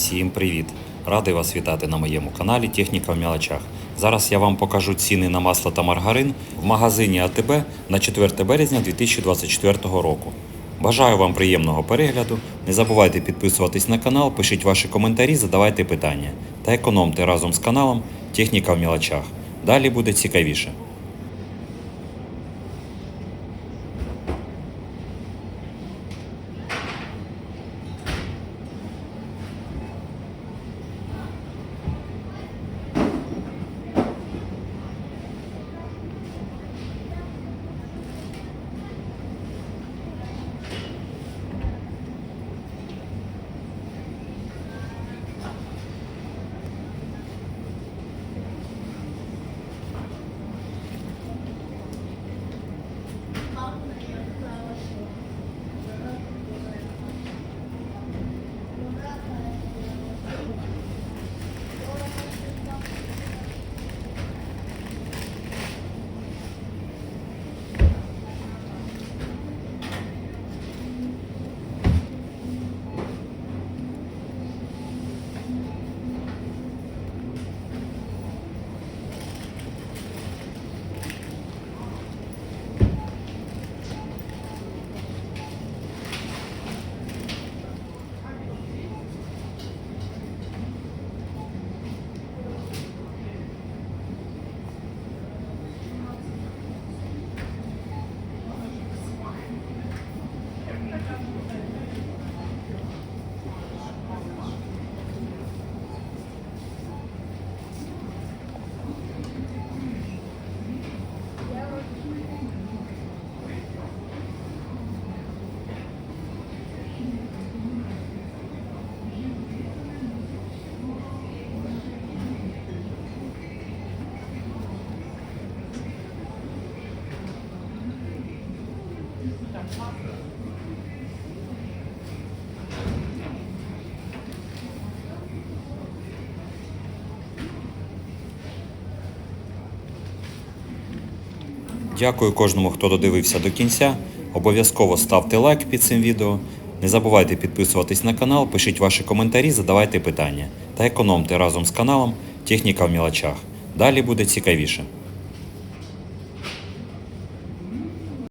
Всім привіт! Радий вас вітати на моєму каналі Техніка в мілочах. Зараз я вам покажу ціни на масло та маргарин в магазині АТБ на 4 березня 2024 року. Бажаю вам приємного перегляду. Не забувайте підписуватись на канал, пишіть ваші коментарі, задавайте питання та економте разом з каналом Техніка в мілочах. Далі буде цікавіше. Дякую кожному, хто додивився до кінця. Обов'язково ставте лайк під цим відео. Не забувайте підписуватись на канал, пишіть ваші коментарі, задавайте питання та економте разом з каналом Техніка в мілочах. Далі буде цікавіше.